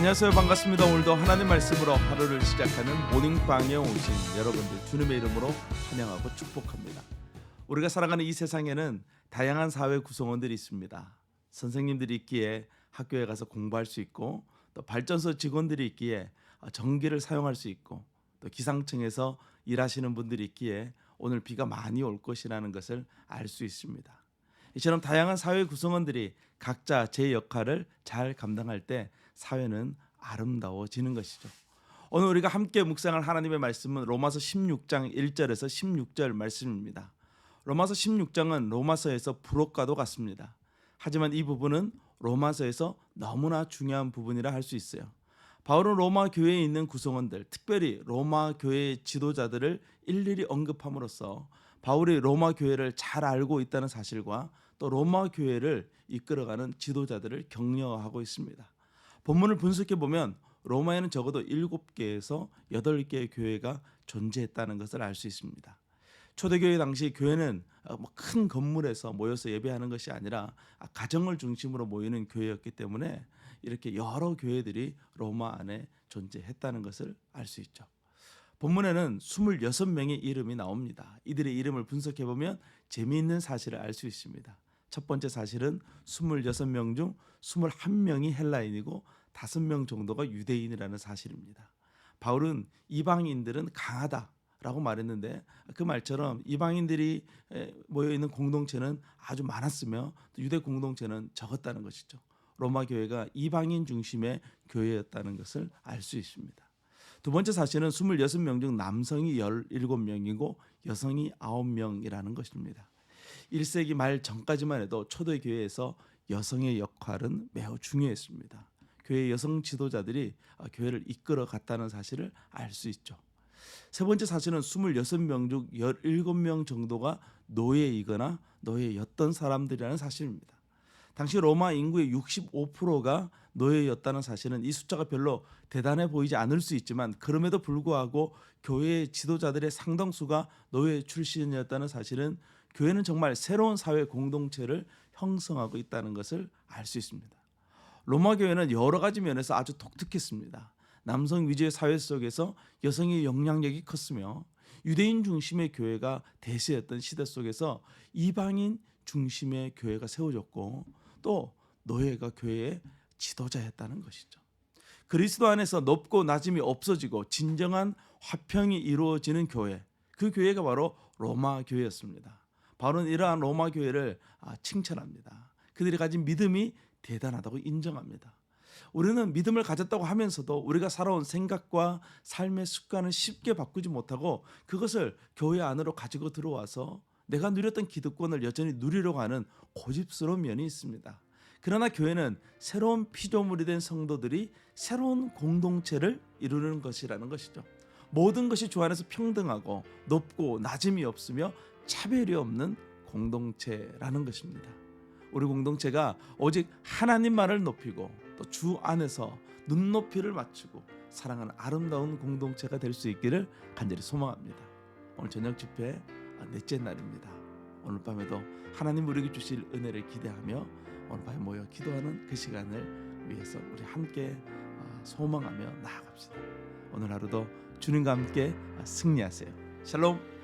안녕하세요. 반갑습니다. 오늘도 하나님 말씀으로 하루를 시작하는 모닝방에 오신 여러분들 주님의 이름으로 환영하고 축복합니다. 우리가 살아가는 이 세상에는 다양한 사회 구성원들이 있습니다. 선생님들이 있기에 학교에 가서 공부할 수 있고 또 발전소 직원들이 있기에 전기를 사용할 수 있고 또 기상청에서 일하시는 분들이 있기에 오늘 비가 많이 올 것이라는 것을 알 수 있습니다 이처럼 다양한 사회 구성원들이 각자 제 역할을 잘 감당할 때 사회는 아름다워지는 것이죠. 오늘 우리가 함께 묵상할 하나님의 말씀은 로마서 16장 1절에서 16절 말씀입니다. 로마서 16장은 로마서에서 부록과도 같습니다. 하지만 이 부분은 로마서에서 너무나 중요한 부분이라 할 수 있어요. 바울은 로마 교회에 있는 구성원들, 특별히 로마 교회의 지도자들을 일일이 언급함으로써 바울이 로마 교회를 잘 알고 있다는 사실과 또 로마 교회를 이끌어가는 지도자들을 격려하고 있습니다. 본문을 분석해 보면 로마에는 적어도 7개에서 8개의 교회가 존재했다는 것을 알 수 있습니다. 초대교회 당시 교회는 어, 뭐큰 건물에서 모여서 예배하는 것이 아니라 가정을 중심으로 모이는 교회였기 때문에 이렇게 여러 교회들이 로마 안에 존재했다는 것을 알 수 있죠. 본문에는 26명의 이름이 나옵니다. 이들의 이름을 분석해 보면 재미있는 사실을 알 수 있습니다. 첫 번째 사실은 26명 중 21명이 헬라인이고 5명 정도가 유대인이라는 사실입니다. 바울은 이방인들은 강하다 라고 말했는데 그 말처럼 이방인들이 에, 모여 있는 공동체는 아주 많았으며 또 유대 공동체는 적었다는 것이죠. 로마 교회가 이방인 중심의 교회였다는 것을 알 수 있습니다. 두 번째 사실은 26명 중 남성이 17명이고 여성이 9명이라는 것입니다. 1세기 말 전까지만 해도 초대 교회에서 여성의 역할은 매우 중요했습니다. 교회 여성 지도자들이 어, 교회를 이끌어 갔다는 사실을 알 수 있죠. 세 번째 사실은 26명 중 17명 정도가 노예이거나 노예였던 사람들이라는 사실입니다. 당시 로마 인구의 65%가 노예였다는 사실은 이 숫자가 별로 대단해 보이지 않을 수 있지만 그럼에도 불구하고 교회의 지도자들의 상당수가 노예 출신이었다는 사실은 교회는 정말 새로운 사회 공동체를 형성하고 있다는 것을 알 수 있습니다. 로마 교회는 여러 가지 면에서 아주 독특했습니다. 남성 위주의 사회 속에서 여성의 영향력이 컸으며 유대인 중심의 교회가 대세였던 시대 속에서 이방인 중심의 교회가 세워졌고 또 노예가 교회의 지도자였다는 것이죠. 그리스도 안에서 높고 낮음이 없어지고 진정한 화평이 이루어지는 교회 그 교회가 바로 로마 교회였습니다. 바울은 이러한 로마 교회를 아, 칭찬합니다. 그들이 가진 믿음이 대단하다고 인정합니다. 우리는 믿음을 가졌다고 하면서도 우리가 살아온 생각과 삶의 습관을 쉽게 바꾸지 못하고 그것을 교회 안으로 가지고 들어와서 내가 누렸던 기득권을 여전히 누리려고 하는 고집스러운 면이 있습니다. 그러나 교회는 새로운 피조물이 된 성도들이 새로운 공동체를 이루는 것이라는 것이죠. 모든 것이 주 안에서 평등하고 높고 낮음이 없으며 차별이 없는 공동체라는 것입니다. 우리 공동체가 오직 하나님만을 높이고 또 주 안에서 눈높이를 맞추고 사랑하는 아름다운 공동체가 될 수 있기를 간절히 소망합니다. 오늘 저녁 집회 넷째 날입니다. 오늘 밤에도 하나님 우리에게 주실 은혜를 기대하며 오늘 밤에 모여 기도하는 그 시간을 위해서 우리 함께 아, 소망하며 나아갑시다. 오늘 하루도 주님과 함께 승리하세요. 샬롬.